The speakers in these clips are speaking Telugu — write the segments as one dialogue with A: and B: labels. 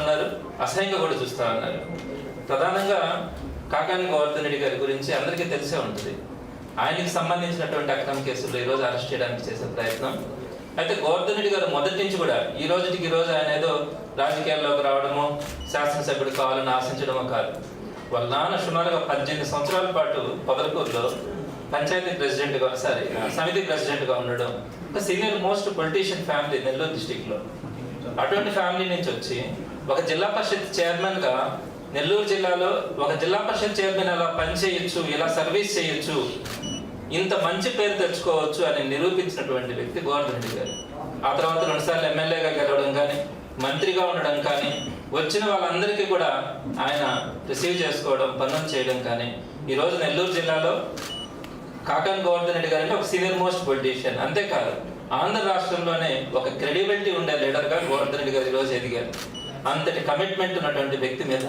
A: ఉన్నారు అసహ్యంగా కూడా చూస్తూ ఉన్నారు. ప్రధానంగా కాకాని గోవర్ధన్ రెడ్డి గారి గురించి అందరికీ తెలిసే ఉంటుంది. ఆయనకి సంబంధించినటువంటి అక్రమ కేసులు ఈ రోజు అరెస్ట్ చేయడానికి చేసే ప్రయత్నం. అయితే గోవర్ధన్ రెడ్డి గారు మొదటి నుంచి కూడా ఈ రోజుకి ఈ రోజు ఆయన ఏదో రాజకీయాల్లోకి రావడమో శాసనసభ్యుడు కావాలని ఆశించడమో కాదు. వాళ్ళ నాన్న సుమారుగా పద్దెనిమిది సంవత్సరాల పాటు పొదలకూరులో పంచాయతీ ప్రెసిడెంట్గా సారీ సమితి ప్రెసిడెంట్గా ఉండడం ఒక senior most politician family Nellore డిస్టిక్లో. అటువంటి ఫ్యామిలీ నుంచి వచ్చి ఒక జిల్లా పరిషత్ చైర్మన్గా నెల్లూరు జిల్లాలో ఒక జిల్లా పరిషత్ చైర్మన్ ఎలా పనిచేయచ్చు ఇలా సర్వీస్ చేయొచ్చు ఇంత మంచి పేరు తెచ్చుకోవచ్చు అని నిరూపించినటువంటి వ్యక్తి గోవర్ధన్ గారు. ఆ తర్వాత రెండుసార్లు ఎమ్మెల్యేగా గెలవడం కానీ మంత్రిగా ఉండడం కానీ వచ్చిన వాళ్ళందరికీ కూడా ఆయన రిసీవ్ చేసుకోవడం పనులు చేయడం కానీ ఈరోజు నెల్లూరు జిల్లాలో కాకన్ గోవర్ధన్ రెడ్డి గారు అంటే ఒక సీనియర్ మోస్ట్ పొలిటీషియన్. అంతేకాదు ఆంధ్ర రాష్ట్రంలోనే ఒక క్రెడిబిలిటీ ఉండే లీడర్గా గోవర్ధన్ రెడ్డి గారు ఈరోజు ఎదిగారు. అంతటి కమిట్మెంట్ ఉన్నటువంటి వ్యక్తి మీద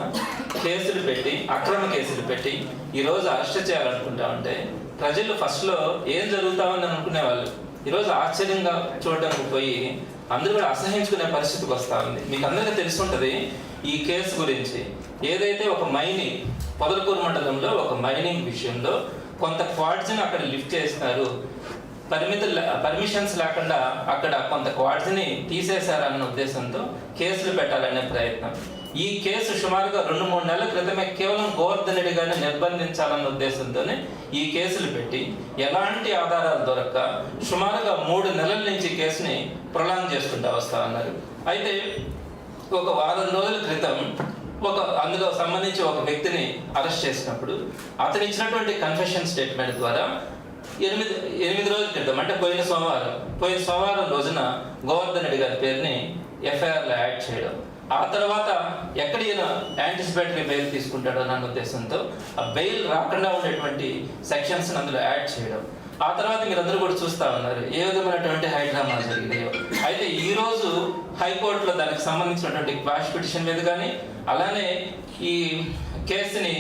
A: కేసులు పెట్టి అక్రమ కేసులు పెట్టి ఈరోజు అరెస్ట్ చేయాలనుకుంటా ఉంటే ప్రజలు ఫస్ట్లో ఏం జరుగుతామని అనుకునేవాళ్ళు ఈరోజు ఆశ్చర్యంగా చూడడానికి పోయి అందరూ కూడా అసహించుకునే పరిస్థితికి వస్తూ ఉంది. మీకు అందరికీ తెలిసి ఉంటుంది ఈ కేసు గురించి. ఏదైతే ఒక మైనింగ్ పొదలకూరు మండలంలో ఒక మైనింగ్ విషయంలో కొంత క్వాడ్జిని అక్కడ లిఫ్ట్ చేసినారు. పరిమితులు పర్మిషన్స్ లేకుండా అక్కడ కొంత క్వాడ్స్ని తీసేశారన్న ఉద్దేశంతో కేసులు పెట్టాలనే ప్రయత్నం. ఈ కేసు సుమారుగా రెండు మూడు నెలల క్రితమే కేవలం గోవర్ధన్ రెడ్డి గారిని నిర్బంధించాలన్న ఉద్దేశంతోనే ఈ కేసులు పెట్టి ఎలాంటి ఆధారాలు దొరక్క సుమారుగా మూడు నెలల నుంచి కేసుని ప్రొలాంగ్ చేసుకుంటూ వస్తా అన్నారు. అయితే ఒక వారం రోజుల క్రితం ఒక అందులో సంబంధించి ఒక వ్యక్తిని అరెస్ట్ చేసినప్పుడు అతను ఇచ్చినటువంటి కన్ఫెషన్ స్టేట్మెంట్ ద్వారా ఎనిమిది ఎనిమిది రోజుల క్రితం అంటే పోయిన సోమవారం పోయిన సోమవారం రోజున గోవర్ధన్ రెడ్డి గారి పేరుని ఎఫ్ఐఆర్లో యాడ్ చేయడం. ఆ తర్వాత ఎక్కడ ఈయన యాంటిసిపేటరీ బెయిల్ తీసుకుంటాడో అన్న ఉద్దేశంతో ఆ బెయిల్ రాకుండా ఉండేటువంటి సెక్షన్స్ అందులో యాడ్ చేయడం. ఆ తర్వాత మీరందరూ కూడా చూస్తా ఉన్నారు ఏ విధమైనటువంటి హైడ్రామా జరిగిందో అయితే ఈ రోజు హైకోర్టులో దానికి సంబంధించినటువంటి క్వాష్ పిటిషన్ మీద కానీ అలానే ఈ కేసుని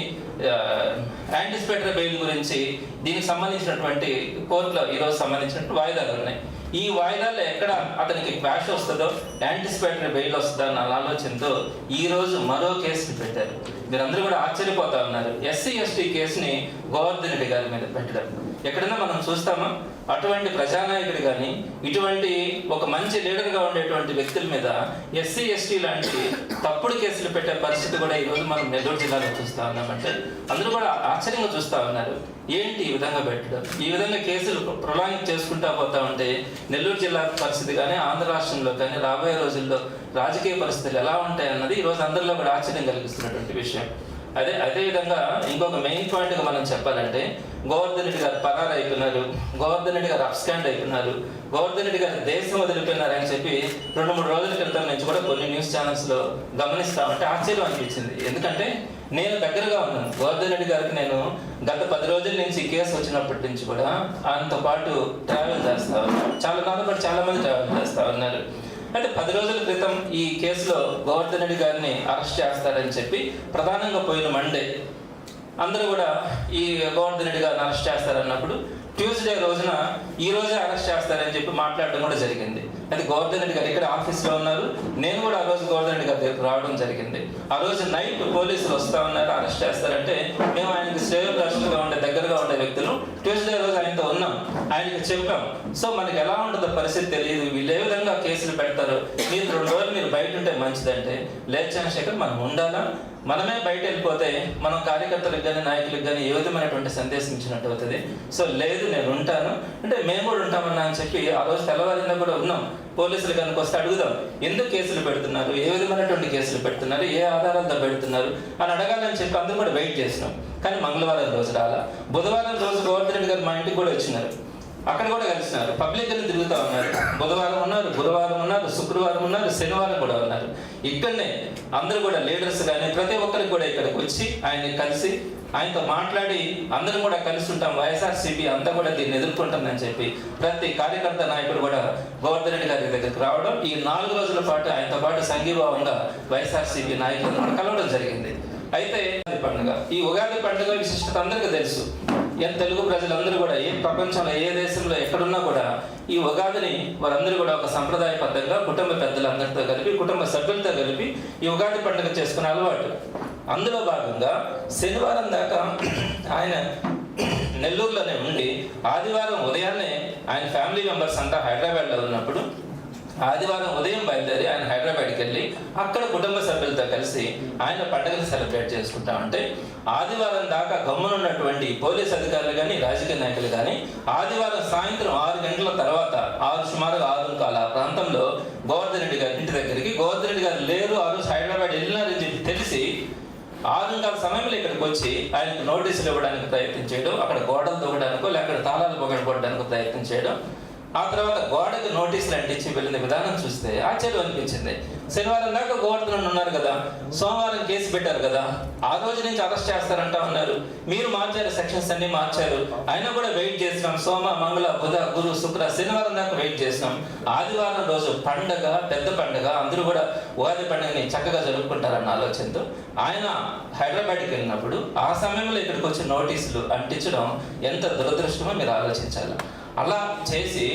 A: యాంటిసిపేటరీ బెయిల్ గురించి దీనికి సంబంధించినటువంటి కోర్టులో ఈరోజు సంబంధించినటువంటి వాయిదాలు ఉన్నాయి. ఈ వాయిదాల్లో ఎక్కడ అతనికి క్వాష్ వస్తుందో యాంటిసిపేటరీ బెయిల్ వస్తుందో అన్న ఆలోచనతో ఈరోజు మరో కేసుని పెట్టారు. మీరందరూ కూడా ఆశ్చర్యపోతా ఉన్నారు. ఎస్సీ ఎస్టీ కేసుని గోవర్ధన్ రెడ్డి గారి మీద పెట్టడం. ఎక్కడైనా మనం చూస్తామా? అటువంటి ప్రజానాయకుడు కానీ ఇటువంటి ఒక మంచి లీడర్గా ఉండేటువంటి వ్యక్తుల మీద ఎస్సీ ఎస్టీ లాంటి తప్పుడు కేసులు పెట్టే పరిస్థితి కూడా ఈరోజు మనం నెల్లూరు జిల్లాలో చూస్తా ఉన్నామంటే అందరూ కూడా ఆశ్చర్యంగా చూస్తా ఉన్నారు. ఏంటి ఈ విధంగా పెట్టడం? ఈ విధంగా కేసులు ప్రొలాంగ్ చేసుకుంటా పోతా ఉంటే నెల్లూరు జిల్లా పరిస్థితి కానీ ఆంధ్ర రాష్ట్రంలో కానీ రాబోయే రోజుల్లో రాజకీయ పరిస్థితులు ఎలా ఉంటాయన్నది ఈరోజు అందరిలో కూడా ఆశ్చర్యం కలిగిస్తున్నటువంటి విషయం. అదే అదేవిధంగా ఇంకొక మెయిన్ పాయింట్గా మనం చెప్పాలంటే గోవర్ధన్ రెడ్డి గారు పరారు అయిపోయినారు గోవర్ధన్ రెడ్డి గారు అప్స్కాండ్ అయిపోయినారు గోవర్ధన్ రెడ్డి గారు దేశం వదిలిపోయినారు అని చెప్పి రెండు మూడు రోజుల క్రితం నుంచి కూడా కొన్ని న్యూస్ ఛానల్స్లో గమనిస్తా ఉంటే ఆశ్చర్యం అనిపించింది. ఎందుకంటే నేను దగ్గరగా ఉన్నాను. గోవర్ధన్ రెడ్డి గారికి నేను గత పది రోజుల నుంచి ఈ కేసు వచ్చినప్పటి నుంచి కూడా ఆయనతో పాటు ట్రావెల్ చేస్తా ఉన్నాను చాలా కాలం పాటు చాలా మంది ట్రావెల్ చేస్తా ఉన్నారు. అయితే పది రోజుల క్రితం ఈ కేసులో గోవర్ధన్ రెడ్డి గారిని అరెస్ట్ చేస్తారని చెప్పి ప్రధానంగా పోయిన మండే అందరూ కూడా ఈ గోవర్ధన్ రెడ్డి గారిని అరెస్ట్ చేస్తారన్నప్పుడు ట్యూస్డే రోజున ఈ రోజే అరెస్ట్ చేస్తారని చెప్పి మాట్లాడడం కూడా జరిగింది. అది గోవర్ధన్ రెడ్డి గారు ఇక్కడ ఆఫీస్లో ఉన్నారు. నేను కూడా ఆ రోజు గోవర్ధన్ రెడ్డి గారి రావడం జరిగింది. ఆ రోజు నైట్ పోలీసులు వస్తా ఉన్నారు అరెస్ట్ చేస్తారంటే మేము ఆయనకి శ్రేయోదర్శులుగా ఉండే దగ్గరగా ఉండే వ్యక్తులు. ట్యూస్డే రోజు ఆయనతో ఉన్నాం. ఆయనకి చెప్పాం. సో మనకి ఎలా ఉంటుందో పరిస్థితి తెలియదు. వీళ్ళు ఏ విధంగా కేసులు పెడతారు? మీరు రెండు రోజులు మీరు బయట ఉంటే మంచిదంటే లేదు చంద్రశేఖర్ మనం ఉండాలా? మనమే బయట వెళ్ళిపోతే మనం కార్యకర్తలకు కానీ నాయకులకు కానీ ఏ విధమైనటువంటి సందేశం ఇచ్చినట్టు అవుతుంది. సో లేదు నేను ఉంటాను. అంటే మేము కూడా ఉంటామన్నా అని చెప్పి ఆ రోజు తెల్లవారిందా కూడా ఉన్నాం. పోలీసులు కనుక వస్తే అడుగుదాం ఎందుకు కేసులు పెడుతున్నారు? ఏ విధమైనటువంటి కేసులు పెడుతున్నారు? ఏ ఆధారాలతో పెడుతున్నారు? అని అడగాలని చెప్పి అందరూ కూడా వెయిట్ చేసినాం. కానీ మంగళవారం రోజు రాలా. బుధవారం రోజు గోవర్ధన్ రెడ్డి గారు మా ఇంటికి కూడా వచ్చినారు. అక్కడ కూడా కలిసినారు పబ్లిక్ అని తిరుగుతూ ఉన్నారు. బుధవారం ఉన్నారు బుధవారం ఉన్నారు శుక్రవారం ఉన్నారు శనివారం కూడా ఉన్నారు. ఇక్కడనే అందరూ కూడా లీడర్స్ కానీ ప్రతి ఒక్కరికి కూడా ఇక్కడికి వచ్చి ఆయన్ని కలిసి ఆయనతో మాట్లాడి అందరం కూడా కలిసి ఉంటాం వైఎస్ఆర్సీపీ అంతా కూడా దీన్ని ఎదుర్కొంటుందని చెప్పి ప్రతి కార్యకర్త నాయకుడు కూడా గోవర్ధన్ రెడ్డి గారి దగ్గరికి రావడం ఈ నాలుగు రోజుల పాటు ఆయనతో పాటు సంఘీభావంగా వైఎస్ఆర్సీపీ నాయకులను కలవడం జరిగింది. అయితే పండుగ. ఈ ఉగాది పండుగ విశిష్టత అందరికీ తెలుసు. ఎంత తెలుగు ప్రజలందరూ కూడా ఏ ప్రపంచంలో ఏ దేశంలో ఎక్కడున్నా కూడా ఈ ఉగాదిని వారందరూ కూడా ఒక సంప్రదాయబద్ధంగా కుటుంబ పెద్దలందరితో కలిపి కుటుంబ సభ్యులతో కలిపి ఈ ఉగాది పండుగ చేసుకునే అలవాటు. అందులో భాగంగా శనివారం దాకా ఆయన నెల్లూరులోనే ఉండి ఆదివారం ఉదయాన్నే ఆయన ఫ్యామిలీ మెంబర్స్ అంతా హైదరాబాద్లో ఉన్నప్పుడు ఆదివారం ఉదయం బయలుదేరి ఆయన హైదరాబాద్కి వెళ్ళి అక్కడ కుటుంబ సభ్యులతో కలిసి ఆయన పండుగను సెలబ్రేట్ చేసుకుంటా ఉంటే ఆదివారం దాకా గమ్మునున్నటువంటి పోలీస్ అధికారులు కానీ రాజకీయ నాయకులు కానీ ఆదివారం సాయంత్రం ఆరు గంటల తర్వాత ఆరు సుమారుగా ఆరు కాల ప్రాంతంలో గోవర్ధన్ రెడ్డి గారి ఇంటి దగ్గరికి గోవర్ధన్ రెడ్డి గారు లేరు ఆ రోజు హైదరాబాద్ వెళ్ళినారని చెప్పి తెలిసి ఆరు గంటల సమయంలో ఇక్కడికి వచ్చి ఆయనకు నోటీసులు ఇవ్వడానికి ప్రయత్నం చేయడం అక్కడ గోడలు దూకడానికో లేక తాళాలు పొగడబడడానికి ప్రయత్నం చేయడం ఆ తర్వాత గోడకు నోటీసులు అంటించి వెళ్ళిన విధానం చూస్తే ఆశ్చర్యం అనిపించింది. శనివారం దాకా గోవర్ధన్ ఉన్నారు కదా. సోమవారం కేసు పెట్టారు కదా. ఆ రోజు నుంచి అరెస్ట్ చేస్తారంటా ఉన్నారు. మీరు మార్చారు సెక్షన్స్ అన్ని మార్చారు. అయినా కూడా వెయిట్ చేసినాం సోమ మంగళ బుధ గురు శుక్ర శనివారం దాకా వెయిట్ చేసినాం ఆదివారం రోజు పండగ పెద్ద పండగ. అందరూ కూడా ఉగాది పండుగని చక్కగా జరుపుకుంటారన్న ఆలోచనతో ఆయన హైదరాబాద్కి వెళ్ళినప్పుడు ఆ సమయంలో ఇక్కడికి వచ్చి నోటీసులు అంటించడం ఎంత దురదృష్టమో మీరు ఆలోచించాలి. అలా చేసి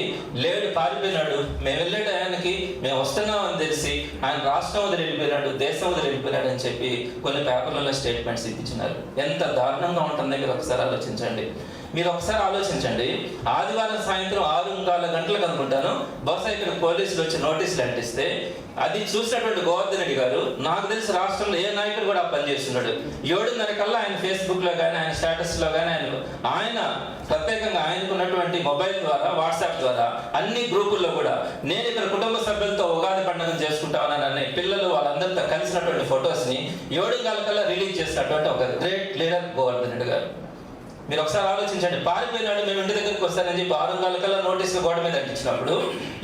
A: లేడు పారిపోయినాడు. మేము వెళ్ళే టయానికి మేము వస్తున్నామని తెలిసి ఆయన రాష్ట్రం వదిలి వెళ్ళిపోయినాడు దేశం వదిలి వెళ్ళిపోయినాడు అని చెప్పి కొన్ని పేపర్లలో స్టేట్మెంట్స్ ఇప్పించినారు. ఎంత దారుణంగా ఉంటుందో మీరు ఒకసారి ఆలోచించండి. మీరు ఒకసారి ఆలోచించండి. ఆదివారం సాయంత్రం ఆరు కాల గంటలకు అనుకుంటాను. బహుశా ఇక్కడ పోలీసులు వచ్చి నోటీసులు అంటిస్తే అది చూసినటువంటి గోవర్ధన్ రెడ్డి గారు నాకు తెలిసి రాష్ట్రంలో ఏ నాయకుడు కూడా పనిచేస్తున్నాడు పని చేస్తున్నాడు. ఏడున్నర కల్లా ఆయన ఫేస్బుక్లో కానీ ఆయన స్టేటస్లో కానీ ఆయన ఆయన ప్రత్యేకంగా ఆయనకున్నటువంటి మొబైల్ ద్వారా వాట్సాప్ ద్వారా అన్ని గ్రూపుల్లో కూడా నేను ఇక్కడ కుటుంబ సభ్యులతో ఉగాది పండుగ చేసుకుంటామని అనే పిల్లలు వాళ్ళందరితో కలిసినటువంటి ఫొటోస్ని ఏడు కల్లా రిలీజ్ చేసినటువంటి ఒక గ్రేట్ లీడర్ గోవర్ధన్ రెడ్డి గారు. మీరు ఒకసారి ఆలోచించండి పారిపోయినాడు మేము ఇంటి దగ్గరికి వస్తానని చెప్పి ఆరు కల్లా నోటీసులు గోడ మీద అంటించినప్పుడు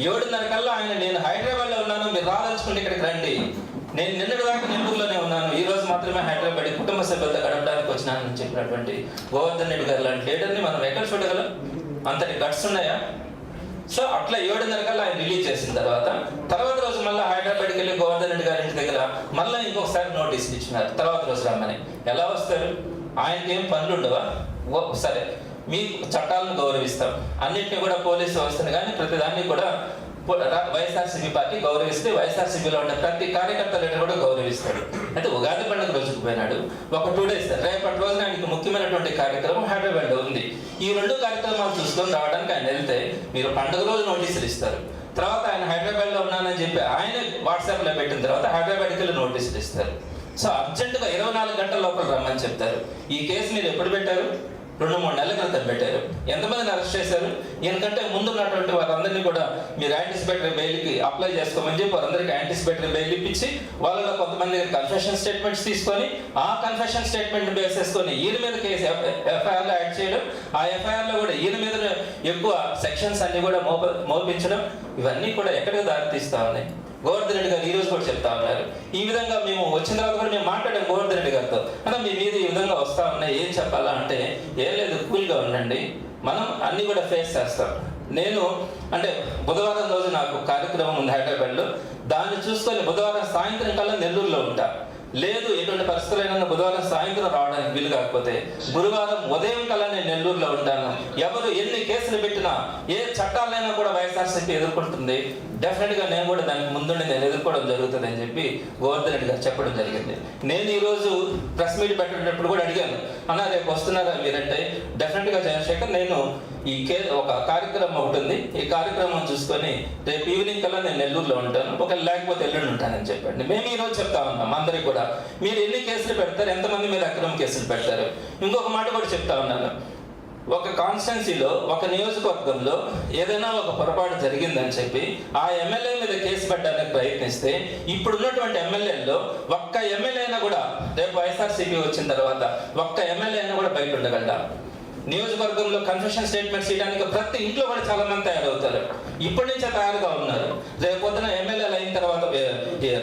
A: ఏడున్నర కల్లా ఆయన నేను హైదరాబాద్లో ఉన్నాను మీరు రాదలుచుకుంటే ఇక్కడికి రండి. నేను నిన్నటి దాకా నిండుగులోనే ఉన్నాను ఈ రోజు మాత్రమే హైదరాబాద్ కుటుంబ సభ్యులతో గడపడానికి వచ్చినానని చెప్పినటువంటి గోవర్ధన్ రెడ్డి గారు లాంటి లీడర్ని మనం ఎక్కడ చూడగలం? అంతటి గట్స్ ఉన్నాయా? సో అట్లా ఏడున్నర కల్లా ఆయన రిలీజ్ చేసిన తర్వాత తర్వాత రోజు మళ్ళీ హైదరాబాద్కి వెళ్ళి గోవర్ధన్ రెడ్డి గారి ఇంటి దగ్గర మళ్ళీ ఇంకొకసారి నోటీసులు ఇచ్చినారు. తర్వాత రోజు రమ్మని. ఎలా వస్తారు? ఆయనకి ఏం పనులు ఉండవా? సరే. మీ చట్టాలను గౌరవిస్తాం. అన్నింటినీ కూడా పోలీసు వ్యవస్థను కానీ ప్రతిదాన్ని కూడా పో- వైఎస్ఆర్సీపీ పార్టీ గౌరవిస్తే వైఎస్ఆర్సీపీలో ఉన్న ప్రతి కార్యకర్తలను కూడా గౌరవిస్తాడు. అయితే ఉగాది పండుగ రోజుకు పోయినాడు. ఒక టూ డేస్ రేపటి రోజున ఆయనకి ముఖ్యమైనటువంటి కార్యక్రమం హైదరాబాద్లో ఉంది. ఈ రెండు కార్యక్రమాలు చూసుకొని రావడానికి ఆయన వెళ్తే మీరు పండుగ రోజు నోటీసులు ఇస్తారు. తర్వాత ఆయన హైదరాబాద్లో ఉన్నానని చెప్పి ఆయన వాట్సాప్లో పెట్టిన తర్వాత హైదరాబాద్కి వెళ్ళి నోటీసులు ఇస్తారు. సో అర్జెంటుగా ఇరవై నాలుగు గంటల లోపల రమ్మని చెప్తారు. ఈ కేసు మీరు ఎప్పుడు పెట్టారు? రెండు మూడు నెలల క్రితం పెట్టారు. ఎంతమందిని అరెస్ట్ చేశారు? ఎందుకంటే ముందున్నటువంటి వారందరినీ కూడా మీరు యాంటిసిపేటరీ బెయిల్కి అప్లై చేసుకోమని చెప్పి వారందరికీ యాంటిసిపేటరీ బెయిల్ ఇప్పించి వాళ్ళలో కొంతమంది కన్ఫెషన్ స్టేట్మెంట్స్ తీసుకొని ఆ కన్ఫెషన్ స్టేట్మెంట్ బేస్ చేసుకొని ఈయన మీద కేసు ఎఫ్ఐఆర్లో యాడ్ చేయడం ఆ ఎఫ్ఐఆర్లో కూడా ఈయన మీద ఎక్కువ సెక్షన్స్ అన్ని కూడా మోప మోపించడం ఇవన్నీ కూడా ఎక్కడికి దారి తీస్తా ఉన్నాయి? గోవర్ధన్ రెడ్డి గారు ఈ రోజు కూడా చెప్తా ఉన్నారు. ఈ విధంగా మేము వచ్చిన తర్వాత కూడా మేము మాట్లాడాం గోవర్ధన్ రెడ్డి గారితో. అంటే మీ మీద ఈ విధంగా వస్తా ఉన్నాయి. ఏం చెప్పాలా? అంటే ఏం లేదు కూల్గా ఉండండి. మనం అన్ని కూడా ఫేస్ చేస్తాం. నేను అంటే బుధవారం రోజు నాకు కార్యక్రమం ఉంది హైదరాబాద్లో. దాన్ని చూసుకొని బుధవారం సాయంత్రం కల్లా నెల్లూరులో ఉంటాను లేదు ఎటువంటి పరిస్థితులైనా బుధవారం సాయంత్రం రావడానికి వీలు కాకపోతే గురువారం ఉదయం కల్లా నేను నెల్లూరులో ఉంటాను. ఎవరు ఎన్ని కేసులు పెట్టినా ఏ చట్టాలైనా కూడా వైఎస్ఆర్సీపీ ఎదుర్కొంటుంది. డెఫినెట్గా నేను కూడా దానికి ముందుండి నేను ఎదుర్కోవడం జరుగుతుంది అని చెప్పి గోవర్ధన్ రెడ్డి గారు చెప్పడం జరిగింది. నేను ఈ రోజు ప్రెస్ మీట్ పెట్టేటప్పుడు కూడా అడిగాను అన్న రేపు వస్తున్నారా మీరంటే డెఫినెట్గా చంద్రశేఖర్ నేను ఈ కే ఒక కార్యక్రమం ఒకటి ఉంది ఈ కార్యక్రమం చూసుకొని రేపు ఈవినింగ్ కల్లా నేను నెల్లూరులో ఉంటాను. ఒక లేకపోతే ఎల్లుండి ఉంటానని చెప్పండి. మేము ఈ రోజు చెప్తా ఉన్నాం అందరికి కూడా. మీరు ఎన్ని కేసులు పెడతారు? ఎంతమంది మీరు అక్రమ కేసులు పెడతారు? ఇంకొక మాట కూడా చెప్తా ఉన్నాను. ఒక కాన్స్టెన్సీలో ఒక నియోజకవర్గంలో ఏదైనా ఒక పొరపాటు జరిగిందని చెప్పి ఆ ఎమ్మెల్యే మీద కేసు పెట్టడానికి ప్రయత్నిస్తే ఇప్పుడు ఉన్నటువంటి ఎమ్మెల్యేల్లో ఒక్క ఎమ్మెల్యే అయినా కూడా రేపు వైఎస్ఆర్సీపీ వచ్చిన తర్వాత ఒక్క ఎమ్మెల్యే అయినా కూడా బయట ఉండగలరా నియోజకవర్గంలో కన్ఫెషన్ స్టేట్మెంట్స్ ఇవ్వడానికి ప్రతి ఇంట్లో కూడా చాలా మంది తయారవుతారు. ఇప్పటి నుంచే తయారుగా ఉన్నారు. రేపొద్దున ఎమ్మెల్యేలు అయిన తర్వాత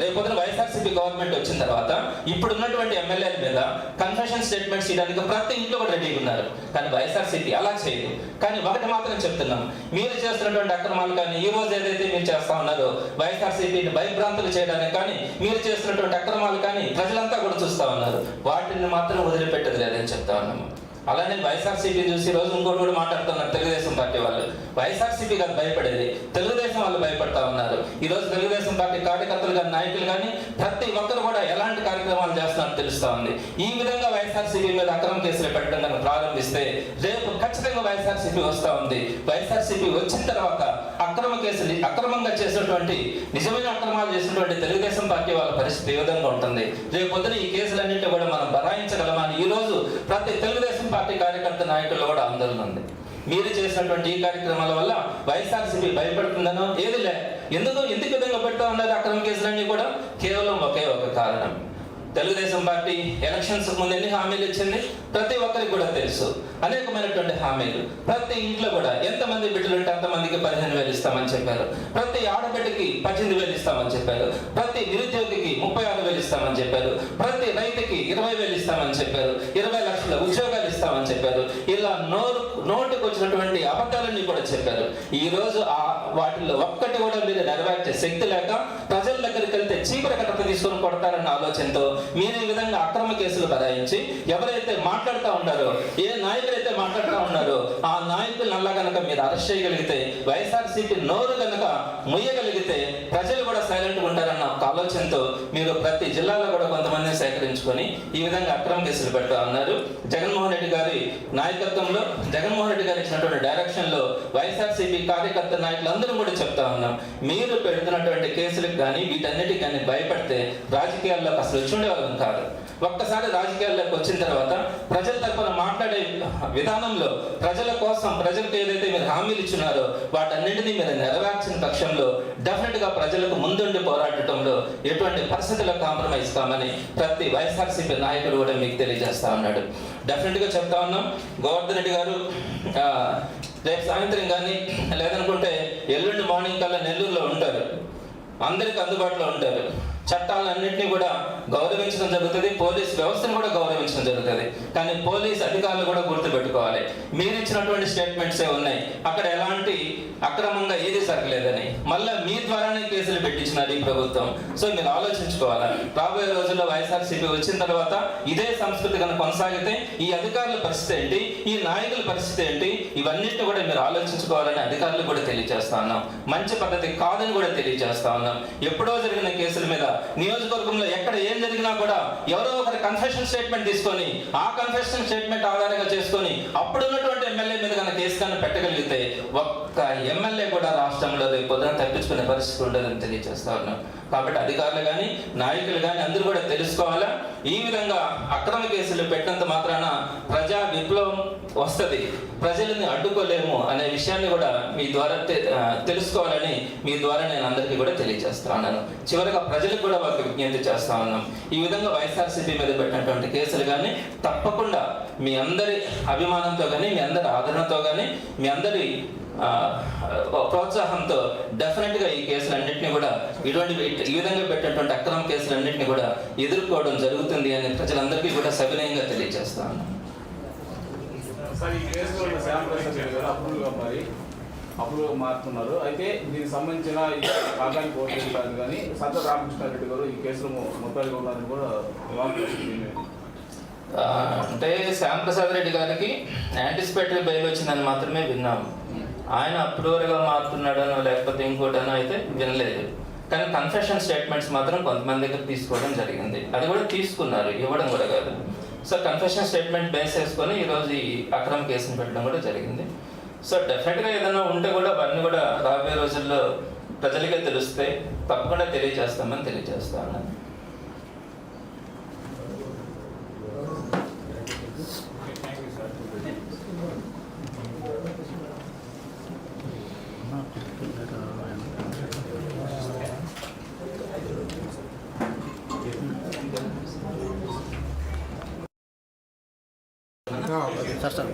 A: రేపొద్దున వైఎస్ఆర్సీపీ గవర్నమెంట్ వచ్చిన తర్వాత ఇప్పుడు ఉన్నటువంటి ఎమ్మెల్యేల మీద కన్ఫెషన్ స్టేట్మెంట్స్ ఇవ్వడానికి ప్రతి ఇంట్లో కూడా రెడీగా ఉన్నారు. కానీ వైఎస్ఆర్సీపీ అలా చేయదు. కానీ ఒకటి మాత్రం చెప్తున్నాం. మీరు చేస్తున్నటువంటి అక్రమాలు కానీ ఈ రోజు ఏదైతే మీరు చేస్తా ఉన్నారో వైఎస్ఆర్సీపీని భయభ్రాంతులు చేయడానికి కానీ మీరు చేస్తున్నటువంటి అక్రమాలు కానీ ప్రజలంతా కూడా చూస్తా ఉన్నారు. వాటిని మాత్రం వదిలిపెట్టదు లేదని చెప్తా ఉన్నాము. అలానే వైఎస్ఆర్సీపీ చూసి రోజు ఇంకోటి కూడా మాట్లాడుతున్నారు తెలుగుదేశం పార్టీ వాళ్ళు. వైఎస్ఆర్సీపీ కాదు భయపడేది. తెలుగుదేశం వాళ్ళు భయపడతా ఉన్నారు. ఈ రోజు తెలుగుదేశం పార్టీ కార్యకర్తలు కానీ నాయకులు కానీ ప్రతి ఒక్కరు కూడా ఎలాంటి కార్యక్రమాలు చేస్తున్నారో తెలుస్తా ఉంది. ఈ విధంగా వైఎస్ఆర్సీపీ మీద అక్రమ కేసులు పెట్టడం కనుక ప్రారంభిస్తే రేపు ఖచ్చితంగా వైఎస్ఆర్సీపీ వస్తా ఉంది. వైఎస్ఆర్సీపీ వచ్చిన తర్వాత అక్రమ కేసులు అక్రమంగా చేసినటువంటి నిజమైన అక్రమాలు చేసినటువంటి తెలుగుదేశం పార్టీ వాళ్ళ పరిస్థితి ఏ విధంగా ఉంటుంది? రేపు పొద్దున ఈ కేసులన్నింటినీ కూడా మనం బరాయించగలమని ఈ రోజు ప్రతి తెలుగుదేశం పార్టీ కార్యకర్త నాయకుల్లో కూడా ఆందోళన ఉంది. మీరు చేసినటువంటి ఈ కార్యక్రమాల వల్ల వైఎస్ఆర్సీపీ భయపడుతుందనో ఏది లే. ఎందుకు? ఎందుకు విధంగా పెడతా ఉన్నారు అక్రమ కేసులన్నీ కూడా? కేవలం ఒకే ఒక కారణం. తెలుగుదేశం పార్టీ ఎలక్షన్స్ ముందు ఎన్ని హామీలు ఇచ్చింది? ప్రతి ఒక్కరికి కూడా తెలుసు. అనేకమైనటువంటి హామీలు. ప్రతి ఇంట్లో కూడా ఎంతమంది బిడ్డలు ఉంటే అంతమందికి పదిహేను వేలు ఇస్తామని చెప్పారు. ప్రతి ఆడబిడ్డకి పద్దెనిమిది వేలు ఇస్తామని చెప్పారు. ప్రతి నిరుద్యోగికి ముప్పై ఆరు వేలు ఇస్తామని చెప్పారు. ప్రతి రైతుకి ఇరవై వేలు ఇస్తామని చెప్పారు. ఇరవై లక్షల ఉద్యోగాలు ఇస్తామని చెప్పారు. ఇలా నోరు నోటుకు వచ్చినటువంటి అబద్ధాలన్నీ కూడా చెప్పారు. ఈ రోజు ఆ వాటిల్లో ఒక్కటి కూడా మీరు నెరవేర్చే శక్తి లేక ప్రజల దగ్గరికి వెళ్తే చీపుర కట్ట తీసుకొని కొడతారన్న ఆలోచనతో మీరు ఈ విధంగా అక్రమ కేసులు బదాయించి ఎవరైతే మాట్లాడుతూ ఉన్నారో ఏ నాయకులైతే మాట్లాడుతూ ఉన్నారో ఆ నాయకులు నల్ల గనక మీరు అరెస్ట్ చేయగలిగితే వైఎస్ఆర్సీపీ నోరు కనుక ముయ్యగలిగితే ప్రజలు కూడా సైలెంట్ ఉంటారన్న ఒక ఆలోచనతో మీరు ప్రతి జిల్లాలో కూడా కొంతమందిని సేకరించుకొని ఈ విధంగా అక్రమ కేసులు పెడతా ఉన్నారు. జగన్మోహన్ రెడ్డి గారి నాయకత్వంలో జగన్మోహన్ రెడ్డి గారు ఇచ్చినటువంటి డైరెక్షన్లో వైఎస్ఆర్సీపీ కార్యకర్త నాయకులందరూ కూడా చెప్తా ఉన్నాం. మీరు పెడుతున్నటువంటి కేసులకు కానీ వీటన్నిటికి కానీ భయపడితే రాజకీయాల్లోకి అసలు వచ్చి ఉండేవాళ్ళం కాదు. ఒక్కసారి రాజకీయాల్లోకి వచ్చిన తర్వాత ప్రజల తరఫున మాట్లాడే విధానంలో ప్రజల కోసం ప్రజలకు ఏదైతే మీరు హామీలు ఇచ్చినారో వాటన్నింటినీ మీరు నెరవేర్చిన పక్షంలో డెఫినెట్గా ప్రజలకు ముందుండి పోరాడటంలో ఎటువంటి పరిస్థితుల్లో కాంప్రమైజ్ కామని ప్రతి వైఎస్ఆర్సీపీ నాయకుడు కూడా మీకు తెలియజేస్తా ఉన్నాడు. డెఫినెట్గా చెప్తా ఉన్నాం. గోవర్ధన్ రెడ్డి గారు రేపు సాయంత్రం కానీ లేదనుకుంటే ఎల్లుండి మార్నింగ్ కల్లా నెల్లూరులో ఉంటారు. అందరికి అందుబాటులో ఉంటారు. చట్టాలన్నింటినీ కూడా గౌరవించడం జరుగుతుంది. పోలీస్ వ్యవస్థను కూడా గౌరవించడం జరుగుతుంది. కానీ పోలీస్ అధికారులు కూడా గుర్తుపెట్టుకోవాలి. మీరు ఇచ్చినటువంటి స్టేట్మెంట్సే ఉన్నాయి. అక్కడ ఎలాంటి అక్రమంగా ఏది జరగలేదని. మళ్ళీ మీ ద్వారానే కేసులు పెట్టించినారు ఈ ప్రభుత్వం. సో మీరు ఆలోచించుకోవాలి? రాబోయే రోజుల్లో వైఎస్ఆర్సీపీ వచ్చిన తర్వాత ఇదే సంస్కృతి కనుక కొనసాగితే ఈ అధికారుల పరిస్థితి ఏంటి? ఈ నాయకుల పరిస్థితి ఏంటి? ఇవన్నిటిని కూడా మీరు ఆలోచించుకోవాలని అధికారులు కూడా తెలియజేస్తా ఉన్నాం. మంచి పద్ధతి కాదని కూడా తెలియజేస్తా ఉన్నాం. ఎప్పుడో జరిగిన కేసుల మీద నియోజకవర్గంలో ఎక్కడ ఏ జరిగినా కూడా ఎవరో ఒకరి కన్ఫెషన్ స్టేట్మెంట్ తీసుకొని ఆ కన్ఫెషన్ స్టేట్మెంట్ ఆధారంగా చేసుకొని అప్పుడున్నటువంటి ఎమ్మెల్యే మీద కనుక కేసు కానీ పెట్టగలిగితే ఒక్క ఎమ్మెల్యే కూడా రాష్ట్రంలో రేపు పొద్దున తప్పించుకునే పరిస్థితి ఉండదని తెలియజేస్తా ఉన్నాం. కాబట్టి అధికారులు కానీ నాయకులు కానీ అందరూ కూడా తెలుసుకోవాలా? ఈ విధంగా అక్రమ కేసులు పెట్టినంత మాత్రాన ప్రజా విప్లవం వస్తుంది. ప్రజలని అడ్డుకోలేము అనే విషయాన్ని కూడా మీ ద్వారా తె- తెలుసుకోవాలని మీ ద్వారా నేను అందరికీ కూడా తెలియజేస్తా ఉన్నాను. చివరిగా ప్రజలకు కూడా వారికి విజ్ఞప్తి చేస్తా ఉన్నాం. ఈ విధంగా వైఎస్ఆర్సీపీ మీద పెట్టినటువంటి కేసులు కానీ తప్పకుండా మీ అందరి అభిమానంతో కానీ మీ అందరి ఆదరణతో కానీ మీ అందరి ప్రోత్సాహంతో డెఫినెట్గా ఈ కేసులన్నింటినీ కూడా ఇటువంటి ఈ విధంగా పెట్టినటువంటి అక్రమ కేసులన్నింటినీ కూడా ఎదుర్కోవడం జరుగుతుంది అని ప్రజలందరికీ కూడా సవినయంగా తెలియజేస్తా ఉన్నాను
B: సార్ ఈ కేసులో ఉన్న శ్యామ్ ప్రసాద్ రెడ్డి గారు అప్రూవల్గా మరి అప్రూవల్గా మారుతున్నారు. అయితే దీనికి సంబంధించిన కాకాని కోర్టు కానీ సంత రామకృష్ణారెడ్డి గారు ఈ కేసులో ము- ముద్దాయిగా ఉన్నారని కూడా
A: అంటే శ్యామ్ ప్రసాద్ రెడ్డి గారికి యాంటిసిపేటరీ బెయిల్ వచ్చిందని మాత్రమే విన్నాము. ఆయన అప్రూవర్గా మారుతున్నాడనో లేకపోతే ఇంకోటనో అయితే వినలేదు. కానీ కన్ఫెషన్ స్టేట్మెంట్స్ మాత్రం కొంతమంది దగ్గర తీసుకోవడం జరిగింది. అది కూడా తీసుకున్నారు ఇవ్వడం కూడా కాదు. సో కన్ఫెషన్ స్టేట్మెంట్ బేస్ చేసుకొని ఈరోజు ఈ అక్రమ కేసును పెట్టడం కూడా జరిగింది. సో డెఫినెట్గా ఏదైనా ఉంటే కూడా అవన్నీ కూడా రాబోయే రోజుల్లో ప్రజలకే తెలుస్తే తప్పకుండా తెలియజేస్తామని తెలియజేస్తా ఉన్నాను.
C: Sir sir